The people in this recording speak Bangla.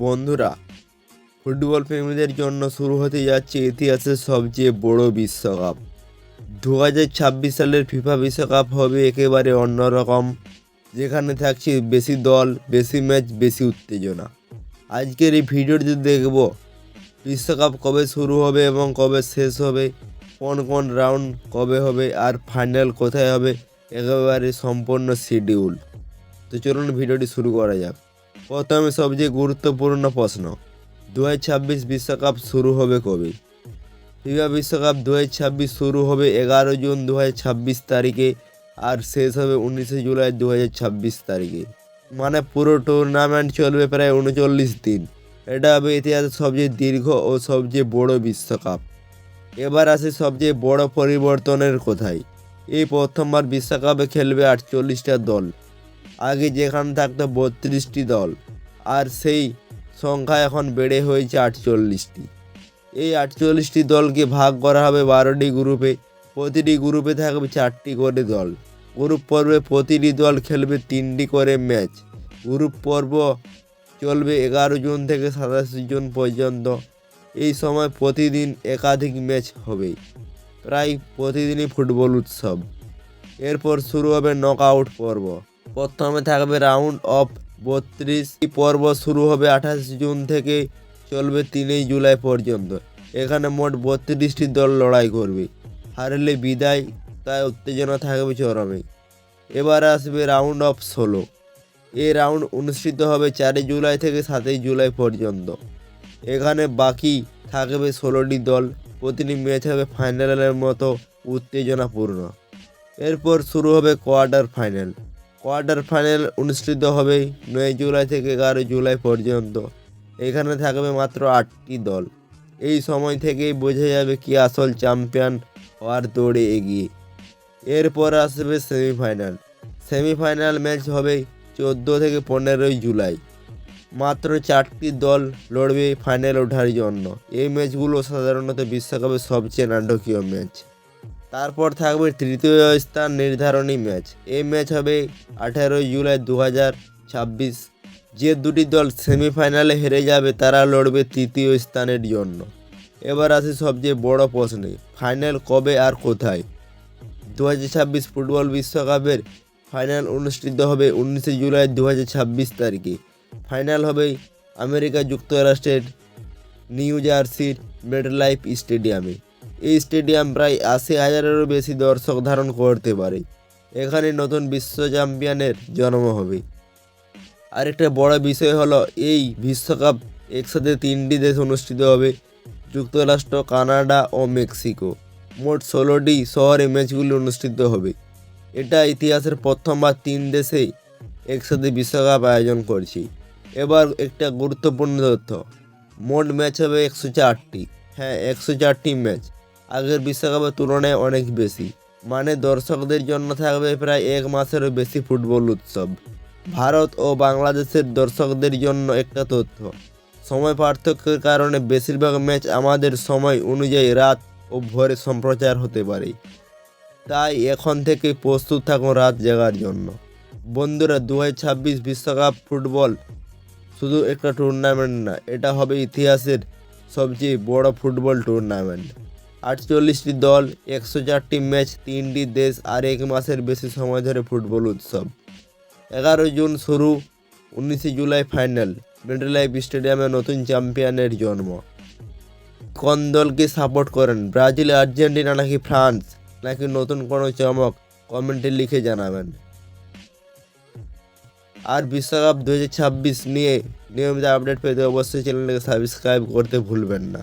বন্ধুরা, ফুটবল প্রেমীদের জন্য শুরু হতে যাচ্ছে ইতিহাসের সবচেয়ে বড় বিশ্বকাপ। দু সালের ফিফা বিশ্বকাপ হবে একেবারে অন্যরকম, যেখানে থাকছে বেশি দল, বেশি ম্যাচ, বেশি উত্তেজনা। আজকের এই ভিডিওটিতে দেখব, বিশ্বকাপ কবে শুরু হবে এবং কবে শেষ হবে, কোন কোন রাউন্ড কবে হবে, আর ফাইনাল কোথায় হবে, একেবারে সম্পূর্ণ শিডিউল। তো চলুন ভিডিওটি শুরু করা যাক। প্রথমে সবচেয়ে গুরুত্বপূর্ণ প্রশ্ন দু ছাব্বিশ বিশ্বকাপ শুরু হবে কবে? ফিফা বিশ্বকাপ দু ছাব্বিশ শুরু হবে এগারো জুন দু ছাব্বিশ তারিখে আর শেষ হবে উনিশে জুলাই দু ছাব্বিশ তারিখে। মানে পুরো টুর্নামেন্ট চলবে প্রায় উনচল্লিশ দিন। এটা হবে ইতিহাসের সবচেয়ে দীর্ঘ ও সবচেয়ে বড় বিশ্বকাপ। এবার আসে সবচেয়ে বড় পরিবর্তনের কোথায়। এই প্রথমবার বিশ্বকাপে খেলবে আটচল্লিশটা দল। আগে যেখানে থাকতো বত্রিশটি দল, আর সেই সংখ্যা এখন বেড়ে হয়েছে আটচল্লিশটি। এই আটচল্লিশটি দলকে ভাগ করা হবে বারোটি গ্রুপে, প্রতিটি গ্রুপে থাকবে চারটি করে দল। গ্রুপ পর্বে প্রতিটি দল খেলবে তিনটি করে ম্যাচ। গ্রুপ পর্ব চলবে এগারো জুন থেকে সাতাশে জুন পর্যন্ত। এই সময় প্রতিদিন একাধিক ম্যাচ হবে। প্রায় প্রতিদিনই ফুটবল উৎসব। এরপর শুরু হবে নকআউট পর্ব। প্রথমে থাকবে রাউন্ড অফ বত্রিশ। পর্ব শুরু হবে আঠাশ জুন থেকে চলবে তিনই জুলাই পর্যন্ত। এখানে মোট বত্রিশটি দল লড়াই করবে। হারলে বিদায়, তাই উত্তেজনা থাকবে চরমে। এবার আসবে রাউন্ড অফ ষোলো। এই রাউন্ড অনুষ্ঠিত হবে চারই জুলাই থেকে সাতই জুলাই পর্যন্ত। এখানে বাকি থাকবে ষোলোটি দল। প্রতিটি ম্যাচ হবে ফাইনালের মতো উত্তেজনাপূর্ণ। এরপর শুরু হবে কোয়ার্টার ফাইনাল। কোয়ার্টার ফাইনাল অনুষ্ঠিত হবে নয় জুলাই থেকে এগারো জুলাই পর্যন্ত। এখানে থাকবে মাত্র আটটি দল। এই সময় থেকেই বোঝা যাবে কি আসল চ্যাম্পিয়ন হওয়ার দৌড়ে এগিয়ে। এরপর আসবে সেমিফাইনাল। সেমিফাইনাল ম্যাচ হবে চোদ্দ থেকে পনেরোই জুলাই। মাত্র চারটি দল লড়বে ফাইনাল ওঠার জন্য। এই ম্যাচগুলো সাধারণত বিশ্বকাপের সবচেয়ে নাটকীয় ম্যাচ। তারপর থাকবে তৃতীয় স্থান নির্ধারণী ম্যাচ। এই ম্যাচ হবে আঠেরোই জুলাই দু ছাব্বিশ। যে দুটি দল সেমিফাইনালে হেরে যাবে, তারা লড়বে তৃতীয় স্থানের জন্য। এবার আসি সবচেয়ে বড় প্রশ্নে, ফাইনাল কবে আর কোথায়? দু ছাব্বিশ ফুটবল বিশ্বকাপের ফাইনাল অনুষ্ঠিত হবে উনিশে জুলাই দু ছাব্বিশ তারিখে। ফাইনাল হবে আমেরিকা যুক্তরাষ্ট্রের নিউ জার্সির মেডলাইফ স্টেডিয়ামে। এই স্টেডিয়াম প্রায় আশি হাজারেরও বেশি দর্শক ধারণ করতে পারে। এখানে নতুন বিশ্ব চ্যাম্পিয়নের জন্ম হবে। আরেকটা বড় বিষয় হলো, এই বিশ্বকাপ একসাথে তিনটি দেশ অনুষ্ঠিত হবে, যুক্তরাষ্ট্র, কানাডা ও মেক্সিকো। মোট ষোলোটি শহরে ম্যাচগুলি অনুষ্ঠিত হবে। এটা ইতিহাসের প্রথমবার তিন দেশেই একসাথে বিশ্বকাপ আয়োজন করছি। এবার একটা গুরুত্বপূর্ণ তথ্য। মোট ম্যাচ হবে একশো চারটি। হ্যাঁ একশো চারটি ম্যাচ। আগের বিশ্বকাপের তুলনায় অনেক বেশি। মানে দর্শকদের জন্য থাকবে প্রায় এক মাসেরও বেশি ফুটবল উৎসব। ভারত ও বাংলাদেশের দর্শকদের জন্য একটা তথ্য। সময় পার্থক্যের কারণে বেশিরভাগ ম্যাচ আমাদের সময় অনুযায়ী রাত ও ভোরে সম্প্রচার হতে পারে। তাই এখন থেকে প্রস্তুত থাকুন রাত জাগার জন্য। বন্ধুরা দু ছাব্বিশ বিশ্বকাপ ফুটবল শুধু একটা টুর্নামেন্ট না, এটা হবে ইতিহাসের সবচেয়ে বড় ফুটবল টুর্নামেন্ট আটচল্লিশটি দল, একশো চারটি ম্যাচ, তিনটি দেশ আর এক মাসের বেশি সময় ধরে ফুটবল উৎসব। এগারো জুন শুরু, উনিশে জুলাই ফাইনাল মেডেলাইফ স্টেডিয়ামে নতুন চ্যাম্পিয়নের জন্ম। কোন দলকে সাপোর্ট করেন? ব্রাজিল, আর্জেন্টিনা নাকি ফ্রান্স? নাকি নতুন কোনো চমক? কমেন্টে লিখে জানাবেন। আর বিশ্বকাপ দু হাজার ছাব্বিশ নিয়ে নিয়মিত আপডেট পেতে অবশ্যই চ্যানেলটাকে সাবস্ক্রাইব করতে ভুলবেন না।